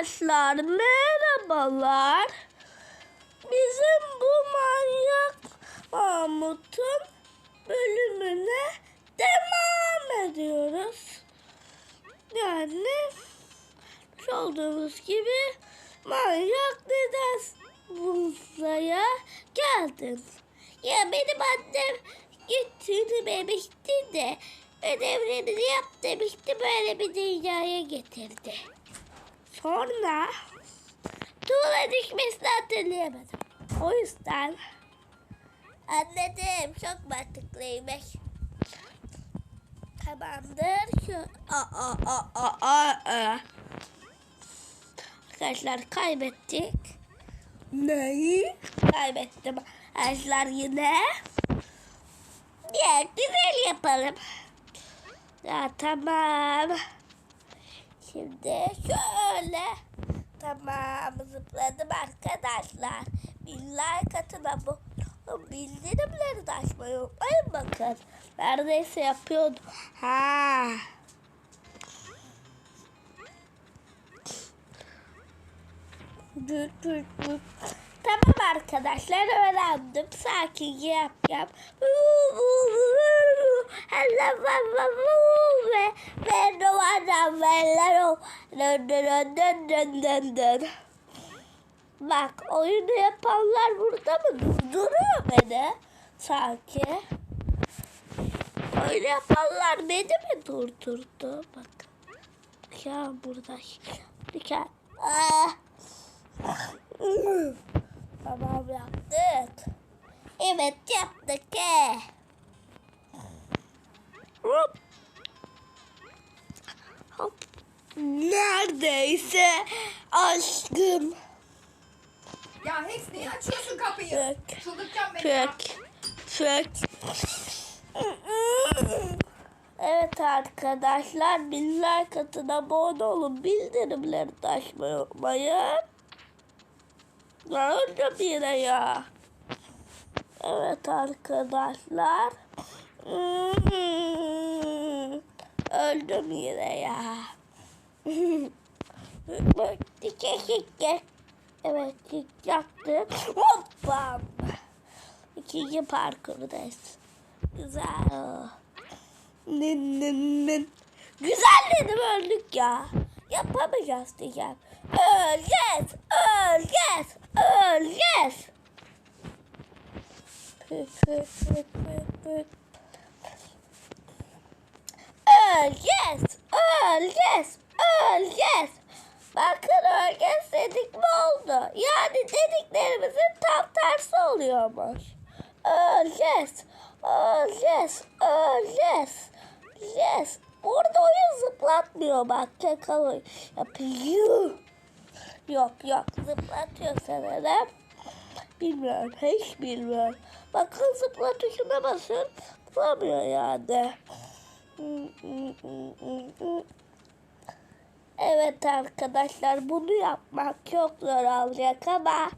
Arkadaşlar merhabalar. Bizim bu manyak Mahmut'un bölümüne devam ediyoruz. Yani görmüş olduğunuz gibi manyak neden buraya geldin? Ya benim annem gittiğini demişti de ödevlerini yap demişti böyle bir dünyaya getirdi. Sonra tuğla düşmesini hatırlayamadım. O yüzden anladım çok mantıklıymış. Tamamdır. Şu a a a a a a. Arkadaşlar kaybettik. Neyi? Kaybettim. Arkadaşlar yine. Ya güzel yapalım. Ya tamam. Şimdi şöyle. Tamam zıpladım arkadaşlar. Bir like atın bu. Bildirimleri de açmayı unutmayın bakın. Neredeyse yapıyordum. Ha. Düt düt düt. Tamam arkadaşlar öğrendim. Sakin yap yap. Ve ve duvardan veler o. Dön dön dön dön dön dön. Bak oyunu yapanlar burada mı durduruyor beni sanki. Oyunu yapanlar beni mi durdurdu? Bak. Ya burada. Ya. Ah. Tamam yaptık. Evet yaptık he. Hop. Hop. Neredeyse aşkım. Ya Hex niye açıyorsun kapıyı? Pök. Çıldırtacağım beni ya. Pök. Evet arkadaşlar bir like atın abone olun bildirimleri de açmayı unutmayın. Ya bir yere ya. Evet arkadaşlar. Öldüm yine ya. Bak dike dike. Evet yaptım. Hoppa. İkinci parkurdayız. Güzel. Nin nin nin. Güzel dedim öldük ya. Yapamayacağız diyeceğim. Öleceğiz. Öleceğiz. Öleceğiz. Püt. Öleceğiz. Öleceğiz. Öleceğiz. Bakın öleceğiz dedik mi oldu? Yani dediklerimizin tam tersi oluyormuş. Öleceğiz. Öleceğiz. Öleceğiz. Öleceğiz. Burada oyun zıplatmıyor bak. Çakalı yapıyor. Yok yok zıplatıyor sanırım. Bilmiyorum hiç bilmiyorum. Bakın zıpla tuşuna basın. Zıplamıyor yani. Evet arkadaşlar bunu yapmak çok zor olacak ama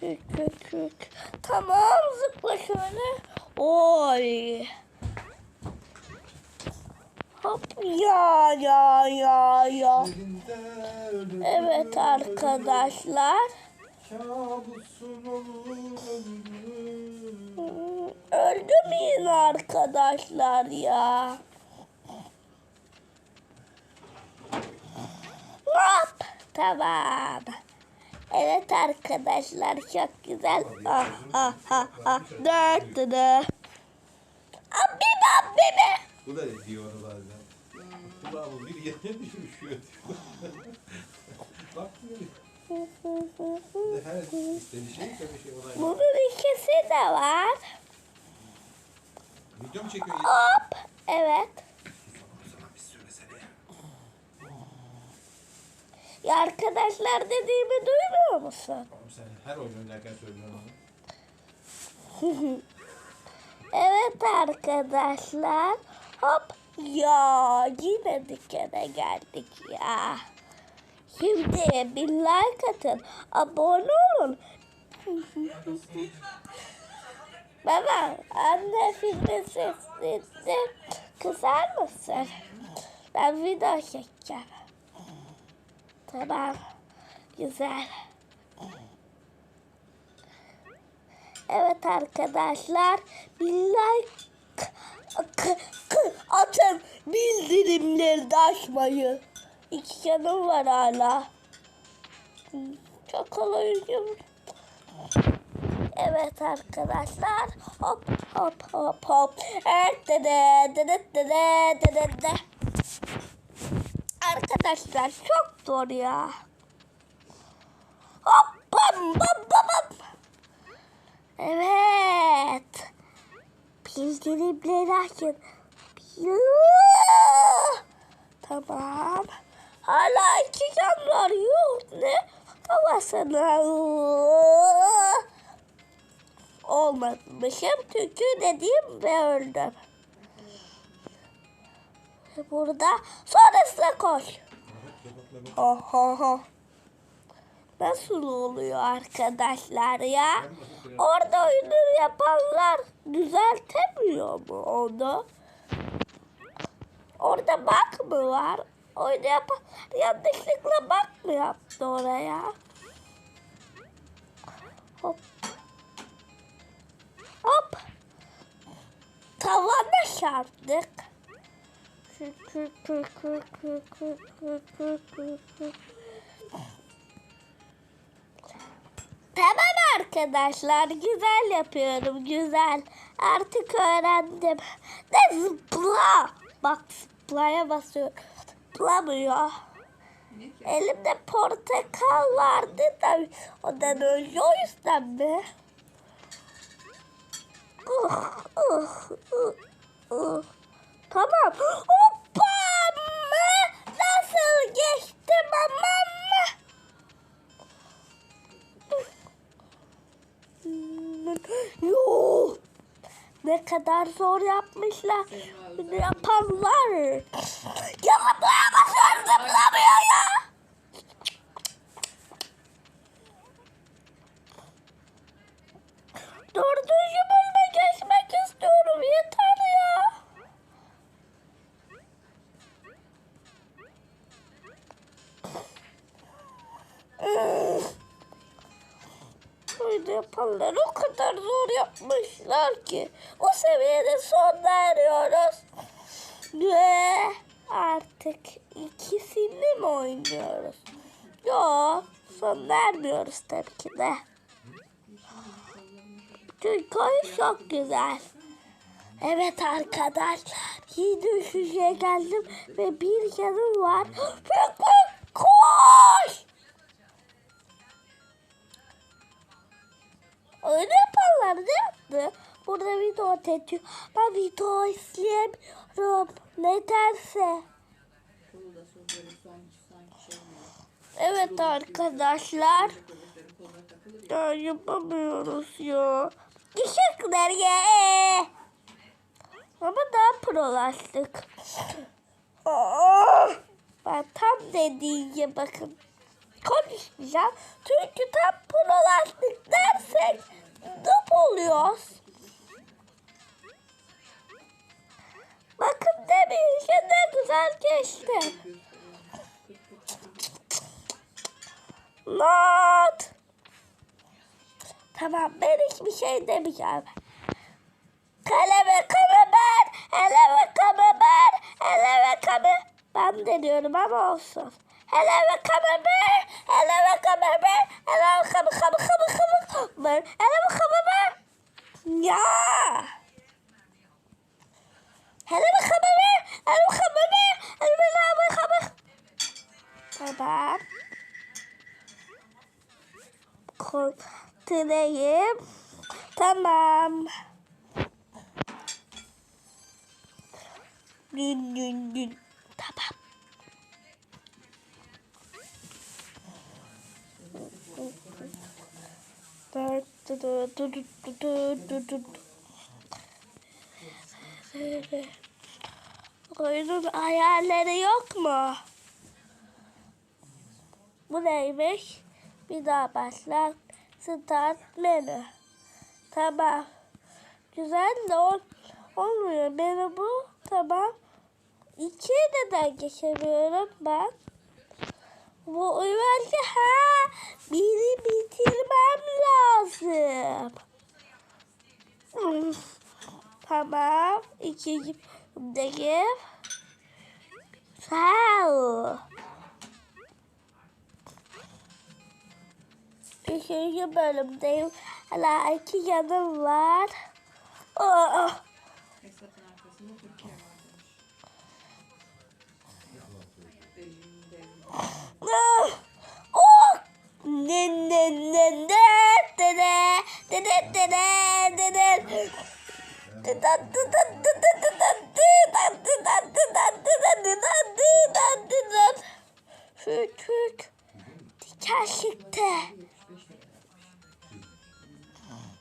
kük kük. Tamam zıpla şöyle. Oy. Hop ya ya ya ya. Evet arkadaşlar. Ömrüm. Öldüm yine arkadaşlar ya. Hop. Tamam. Evet arkadaşlar çok güzel. Ah ah ah ah. Dört dört. Abim abim. Bu da diyor bazen. Kulağımı bir yerine düşmüş. Bak böyle. Her istediği şey tabii şey olay. Bunun ikisi de var. Video mu çekiyor? Hop. Evet. Ya arkadaşlar dediğimi duymuyor musun? Oğlum sen her oyun oynarken söylüyorsun onu. Evet arkadaşlar. Hop. Ya yine dikene geldik ya. Şimdi bir like atın. Abone olun. Baba anne filmin sesini kısar mısın? Ben video çekeceğim. Tamam. Güzel. Evet arkadaşlar. Bir like atın bildirimleri de açmayı. İki canım var hala. Çok uyuyorum. Evet arkadaşlar. Hop hop hop hop. Evet dede dede dede dede de. Arkadaşlar çok zor ya. Hop bam bam bam bam. Evet. Bildirimleri açın. Bil- Tamam. Hala iki can var. Yok ne? Havasına. Olmamışım çünkü dediğim ve öldüm. Burada sonrasına koş. Ha ha ha. Nasıl oluyor arkadaşlar ya? Orada oyunu yapanlar düzeltemiyor mu onu? Orada bak mı var? Oyunu yapan yanlışlıkla bak mı yaptı oraya? Hop. Hop. Tavana çarptık. Tamam arkadaşlar güzel yapıyorum güzel. Artık öğrendim. De zıpla. Bak zıplaya basıyorum. Zıplamıyor. Ne? Elimde portakal vardı da ondan önce o yüzden mi? Uh, uh, uh, uh. Tamam. Hoppa! Nasıl geçtim aman Yuh! Ne kadar zor yapmışlar. Yapanlar. Ya zıplayamazsın zıplamıyor ya. Dördüncü bölüme geçmek istiyorum. Yeter yapanlar o kadar zor yapmışlar ki. O seviyede son eriyoruz. Ve artık ikisini mi oynuyoruz? Yok son vermiyoruz tabii ki de. Çünkü oyun çok güzel. Evet arkadaşlar yeni üçüncüye geldim ve bir yanım var. Büyük yaptı? Burada video atıyor. Ben video izleyemiyorum. Nedense. Evet arkadaşlar. Ya. Ya yapamıyoruz ya. Teşekkürler ya. Ama daha prolaştık. Aa, Ben tam dediğim gibi bakın. Konuşmayacağım. Çünkü tam prolaştık dersek dup oluyoruz. Bakın demeyince ne güzel geçti. Not. Tamam ben hiçbir şey demeyeceğim. Kaleme kameber, eleme kameber, eleme kame. Ben de diyorum ama olsun. Eleme kameber, eleme kameber, eleme kame kame kame kame kameber, eleme kameber. Ya. Eleme kameber, eleme kameber, eleme kameber. Tamam. Kontroleyim. Tamam. Gün gün gün. Oyunun ayarları yok mu? Bu neymiş? Bir daha başla. Start menü. Tamam. Güzel de ol, olmuyor. Benim bu tamam. İkiye neden geçemiyorum ben? Bu belki ha biri bitirmem lazım. Tamam. İkinci bölümdeki. Sağ ol. Üçüncü bölümdeyim. Hala iki yanım var. Esat'ın aa, oh! Ne ne ne ne ne ne ne ne ne ne ne çıktı.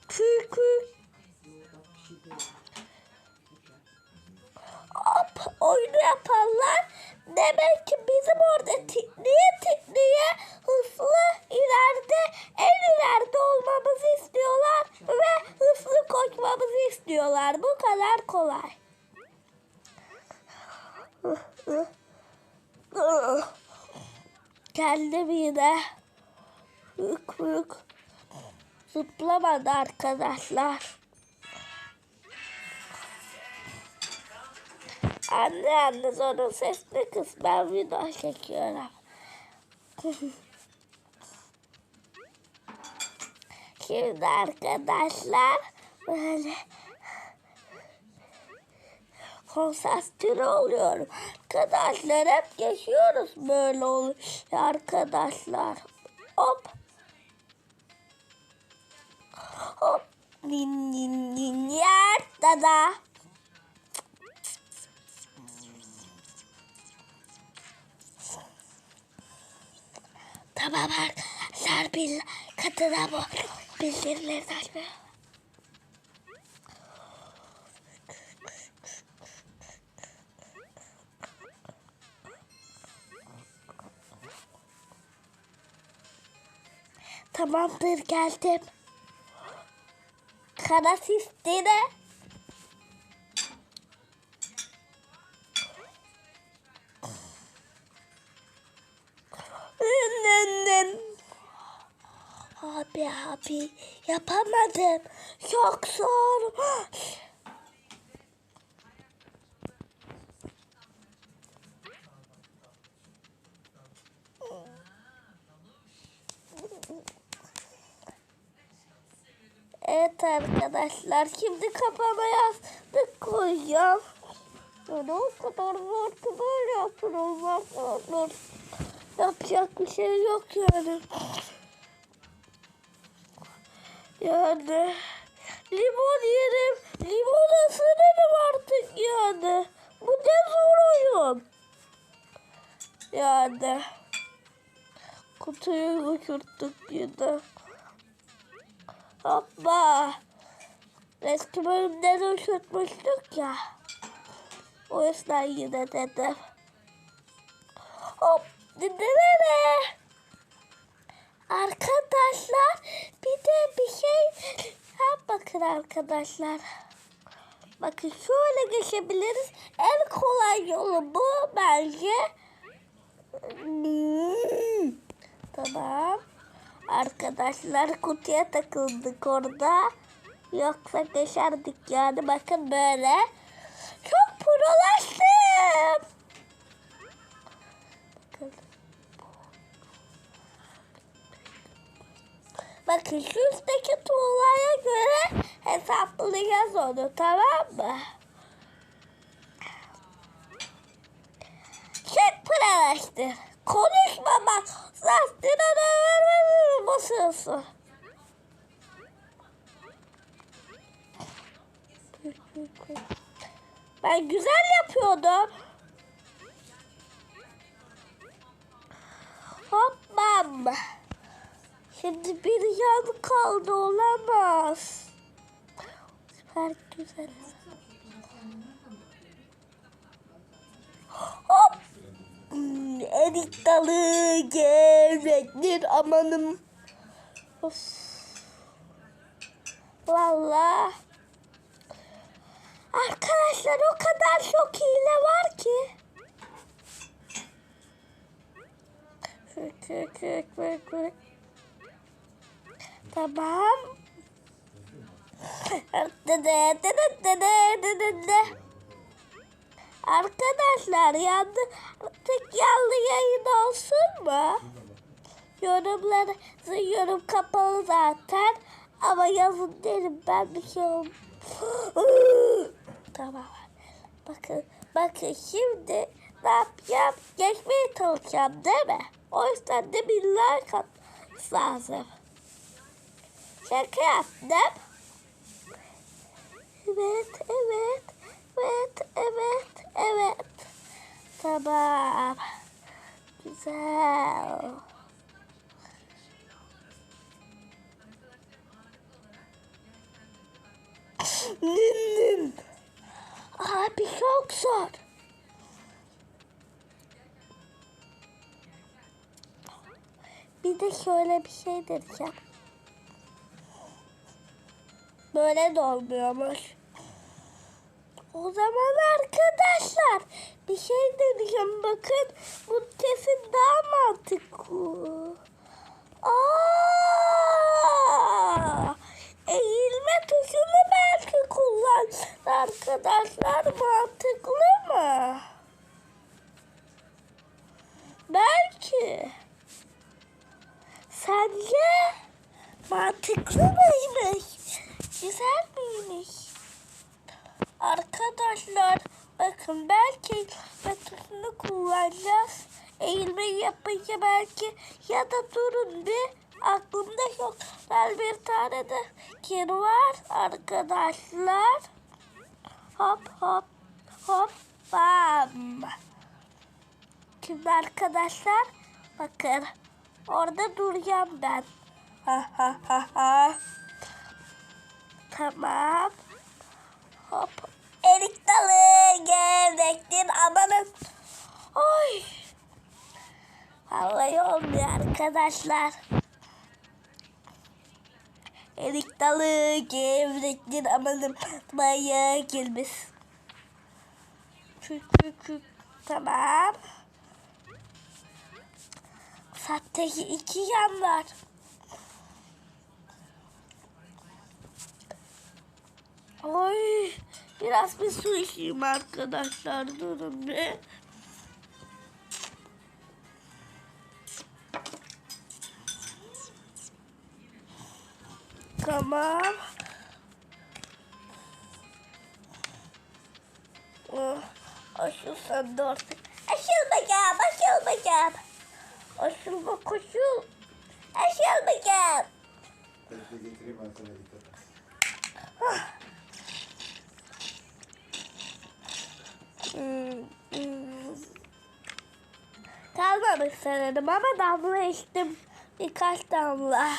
Kük kük. Hop oyunu yapanlar demek ki bizim orada tekniğe tekniğe hızlı ileride en ileride olmamızı istiyorlar ve hızlı koşmamızı istiyorlar. Bu kadar kolay. Geldim yine. Hük hük. Zıplamadı arkadaşlar. Anne anne onun sesini kız ben video çekiyorum. Şimdi arkadaşlar böyle konsantre oluyorum. Arkadaşlar hep geçiyoruz böyle oluyor arkadaşlar. Hop. Hop. Nin nin nin ya da Tamam arkadaşlar bir katına bu bildirileri açmıyor. Tamamdır geldim. Kana sistine. Abi yapamadım. Çok zor. Evet arkadaşlar şimdi kafama yastık koyacağım. Böyle o kadar zor ki böyle yapılmaz. Olur. Yapacak bir şey yok yani. Yani limon yerim. Limon ısırırım artık yani. Bu ne zor oyun. Yani. Kutuyu uçurttuk yine. Hoppa. Eski bölümde de uçurtmuştuk ya. O yüzden yine dedim. Hop. Dinleme. Arkadaşlar bir de bir şey ha, bakın arkadaşlar. Bakın şöyle geçebiliriz. En kolay yolu bu bence. Hmm. Tamam. Arkadaşlar kutuya takıldık orada. Yoksa geçerdik yani bakın böyle. Çok prolaştım. Bakın şu üstteki tuğlaya göre hesaplayacağız onu tamam mı? Çok pıralaştır. Konuşma bak. Zastına da basıyorsun. Ben güzel yapıyordum. Süper güzel. Hop. Erik dalı gevrektir amanım. Of. Valla. Arkadaşlar o kadar çok hile var ki. Kık kık kık kık. Tamam. Arkadaşlar yandı tek yanlı yayın olsun mu? Yorumları yorum kapalı zaten. Ama yazın derim ben bir şey tamam. Bakın, bakın şimdi ne yapacağım? Geçmeye çalışacağım değil mi? O yüzden de bir like atmanız lazım. Şaka yaptım. Evet, evet, evet, evet, evet. Tamam. Güzel. Nin Abi çok zor. Bir de şöyle bir şey deneyeceğim. Böyle de olmuyormuş. O zaman arkadaşlar bir şey deneyeceğim. Bakın bu kesin daha mantıklı. Eğilme tuşunu belki kullan. Arkadaşlar mantıklı mı? Belki. Sence mantıklı mıymış? Güzel miymiş? Arkadaşlar bakın belki metodunu kullanacağız. Eğilme yapınca belki ya da durun bir aklımda çok güzel bir tane de kir var arkadaşlar. Hop hop hop bam. Şimdi arkadaşlar bakın orada duracağım ben. Ha ha ha ha. Tamam. Hop. Erik dalı gevrektir amanın. Oy. Vallahi olmuyor arkadaşlar. Erik dalı gevrektir amanın. Maya gelmez. Kük kük kük. Tamam. Sattaki iki yan var. Oy, biraz bir su içeyim arkadaşlar. Durun bir. Tamam. Oh, aşıl sen de artık. Aşılmayacağım, aşılmayacağım. Aşılma koşul. Aşılmayacağım. Bekle getireyim ben sana dikkat Kalmamış sanırım ama damla içtim. Birkaç damla.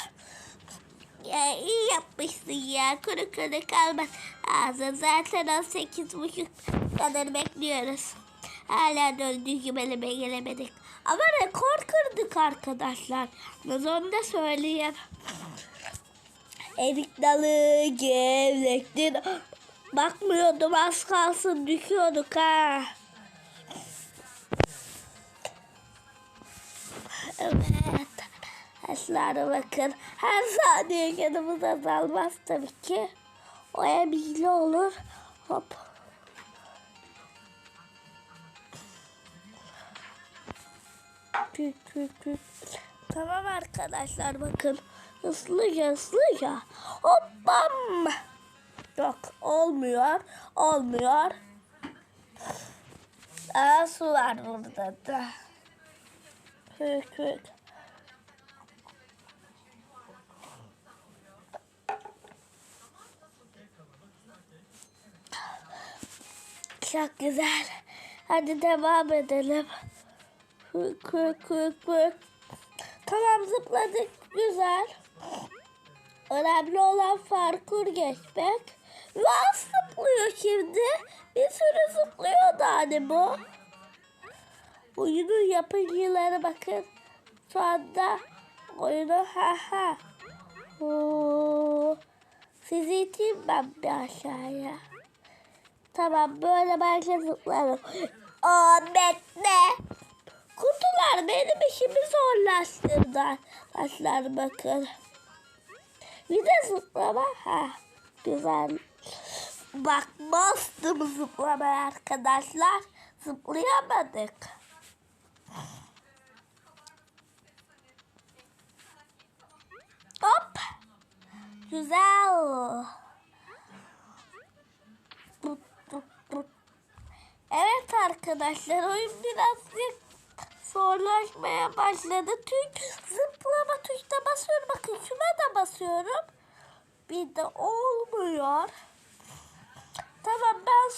Ya iyi yapmışsın ya. Kuru kuru kalmaz. Ağzı zaten 18 buçuk kadar bekliyoruz. Hala döndüğü gibi elime gelemedik. Ama rekor kırdık arkadaşlar. Onu da söyleyeyim. Erik dalı gevrektir. Bakmıyordum az kalsın düşüyorduk ha. Evet. Arkadaşlar bakın her saniye yanımız azalmaz tabii ki. O emeğiyle olur. Hop. Tük tük. Tamam arkadaşlar bakın. Hızlıca hızlıca. Hop bam. Yok olmuyor. Olmuyor. Aa, su var burada da. Kök kök. Çok güzel. Hadi devam edelim. Kök kök kök kök. Tamam zıpladık. Güzel. Önemli olan parkur geçmek. Ve zıplıyor şimdi. Bir sürü zıplıyor da hani bu. Oyunun yapımcıları bakın. Şu anda oyunu ha ha. Oo. Sizi iteyim ben bir aşağıya. Tamam böyle belki zıplarım. Aa bekle. Kutular benim işimi zorlaştırdı arkadaşlar bakın. Bir de zıplama. Ha, güzel. Bakmazdım zıplamaya arkadaşlar. Zıplayamadık. Hop. Güzel. Evet arkadaşlar oyun birazcık zorlaşmaya başladı. Çünkü zıplama tuşuna basıyorum. Bakın şuna da basıyorum. Bir de olmuyor. Tamam ben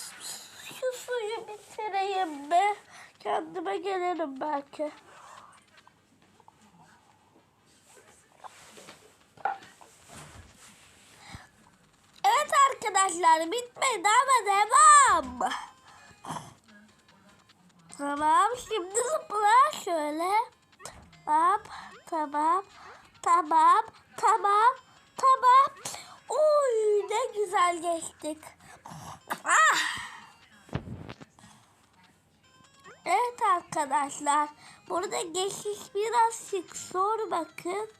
şu suyu bitireyim be. Kendime gelirim belki. Evet arkadaşlar bitmedi ama devam. Tamam şimdi zıpla şöyle. Hop tamam tamam tamam tamam. Oy ne güzel geçtik. Ah. Evet arkadaşlar burada geçiş birazcık zor bakın.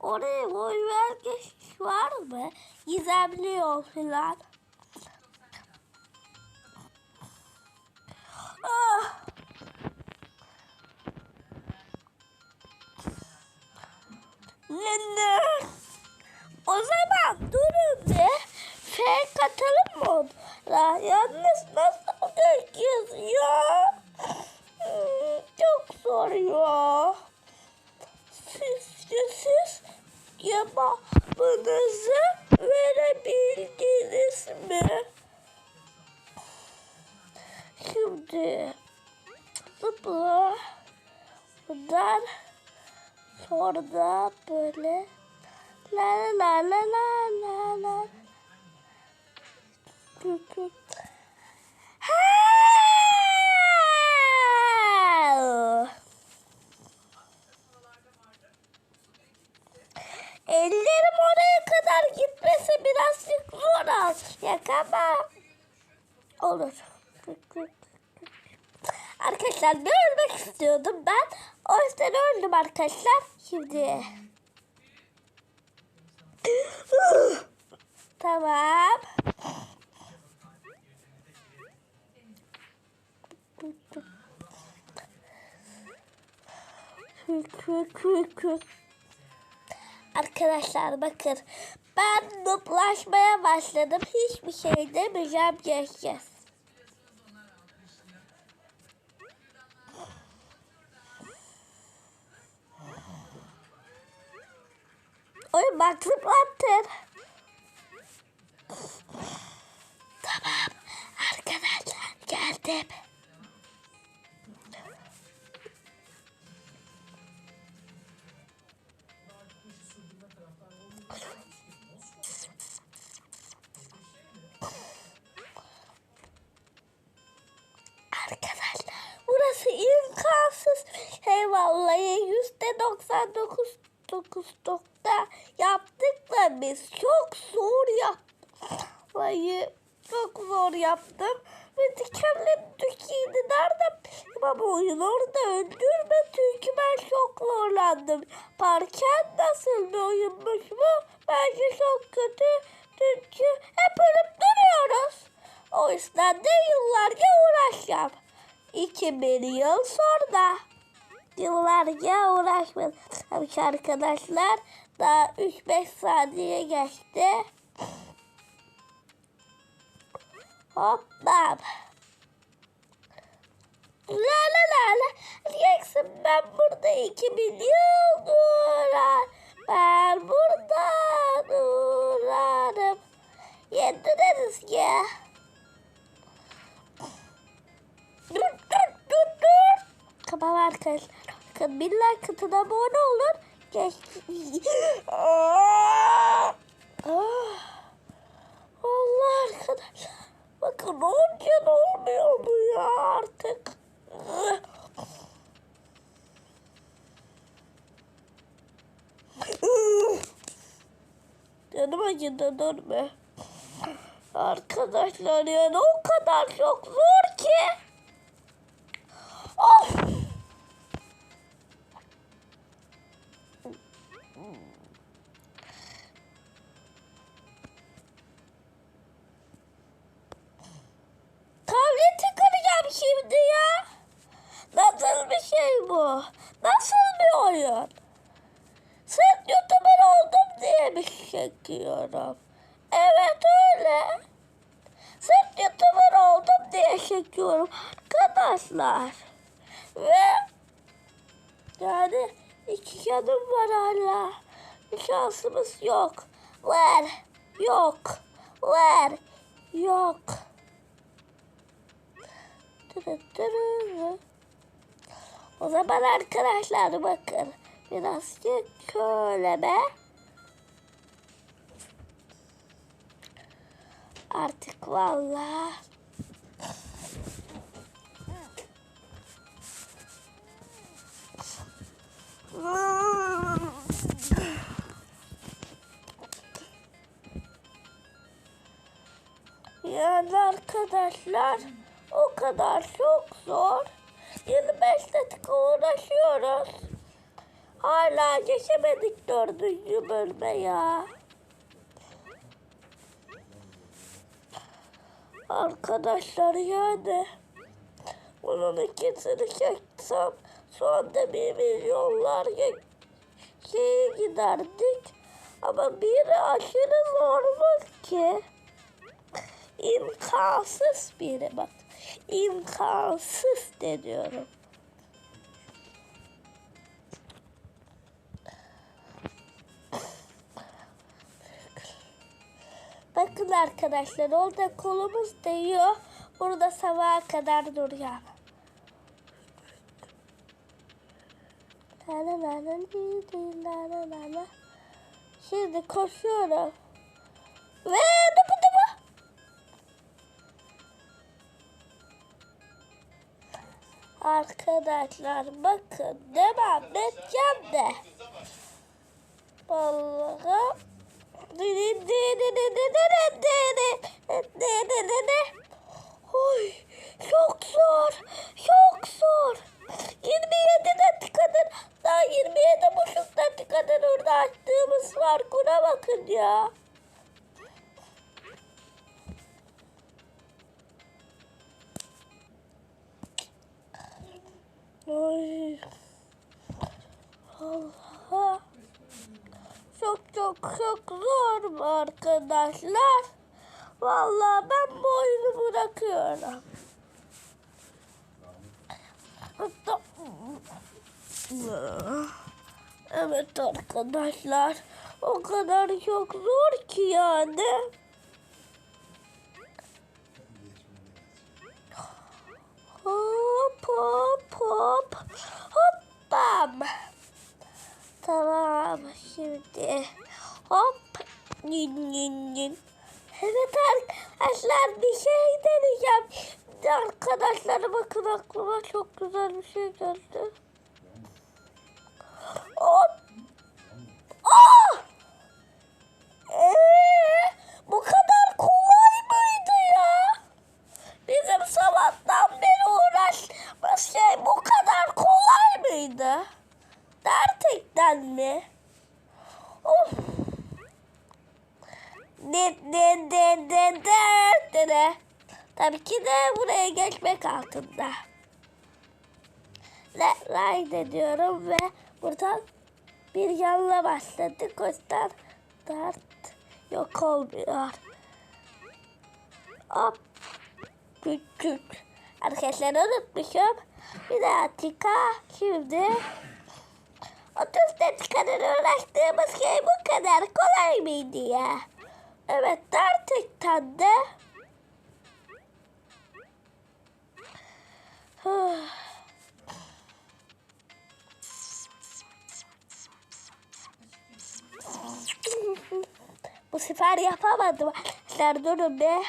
Oraya oy ver geçiş var mı? Gizemli yol falan. Ah. O zaman durun bir. Fake atalım mı? Yalnız nasıl geçeceğiz ya? Ya. Sizce siz cevabınızı verebildiniz mi? Şimdi zıpla. Buradan sonra böyle la la la la la la Ha! Arkadaşlar ne ölmek istiyordum ben. O yüzden öldüm arkadaşlar. Şimdi. tamam. Arkadaşlar bakın ben nuplaşmaya başladım. Hiçbir şey demeyeceğim geçeceğiz. Oy bak zıplattın. Tamam arkadaşlar geldim. Burası imkansız. Hey vallahi yüzde 99 dokuzda yaptık da biz çok zor. Vallahi çok zor yaptım. Ve dikenli dükiydi nerede? Ama oyun orada öldürme çünkü ben çok zorlandım. Parken nasıl bir oyunmuş bu? Bence çok kötü. Çünkü hep ölüp duruyoruz. O yüzden de yıllarca uğraşacağım. 2000 yıl sonra. Yıllarca uğraşmadım. Arkadaşlar daha 3-5 saniye geçti. Hoppa. La la la la. Diyeceksin ben burada 2000 yıl durar. Ben burada durarım. Yediniz ya. Dur dur dur dur. Tamam arkadaşlar. Bakın bir like atın abone olun. Ah! Allah arkadaşlar. Bakın onca da olmuyor bu ya artık. Canım acıdı dur be. Arkadaşlar yani o kadar çok zor ki. Oyun? Sen YouTuber oldum diye mi çekiyorum? Evet öyle. Sen YouTuber oldum diye çekiyorum arkadaşlar. Ve yani iki canım var hala. Şansımız yok. Var. Yok. Var. Yok. Tırı tırı. O zaman arkadaşlar bakın. Birazcık şöyle be. Artık vallahi. Yani arkadaşlar o kadar çok zor. Hala geçemedik dördüncü bölme ya. Arkadaşlar yani bunun ikisini çeksem anda bir milyonlar şeye giderdik. Ama biri aşırı zormuş ki. İmkansız biri bak. İmkansız de diyorum. Bakın arkadaşlar orada kolumuz değiyor. Burada sabaha kadar duruyor. Şimdi koşuyorum. Ve dıpı dıpı. Arkadaşlar bakın devam edeceğim de. Vallahi. Oy çok zor. Çok zor. 27 dakikadır daha 27 buçuk dakikadır orada açtığımız var. Kuna bakın ya. Ay. Allah. Çok çok çok zor arkadaşlar. Vallahi ben bu oyunu bırakıyorum. Evet arkadaşlar. O kadar çok zor ki yani. Hop hop hop. Hop bam. Tamam şimdi. Hop. Nin nin nin. Evet arkadaşlar bir şey deneyeceğim. Arkadaşlar bakın aklıma çok güzel bir şey geldi. Hop. Aa! Ee, bu kadar kolay mıydı ya? Bizim sabahtan beri uğraşmış şey bu kadar kolay mıydı? Gerçekten mi? Of. Ne ne ne ne ne ne Tabii ki de buraya geçmek altında. Le ride diyorum ve buradan bir yanla başladık. O yüzden dart yok olmuyor. Hop. Küçük. Arkadaşlar unutmuşum. Bir dakika. Şimdi 30 dakikadır uğraştığımız şey bu kadar kolay mıydı ya? Evet gerçekten de. Bu sefer yapamadım. Durun be.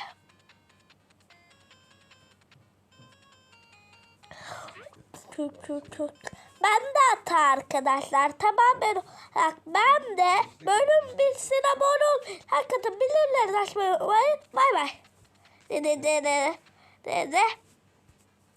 Çok çok çok. Ben de hata arkadaşlar. Tamamen olarak ben de bölüm bilsin abone ol. Hakikaten bilirler. Açmayı. Bay bay. De de de de de de.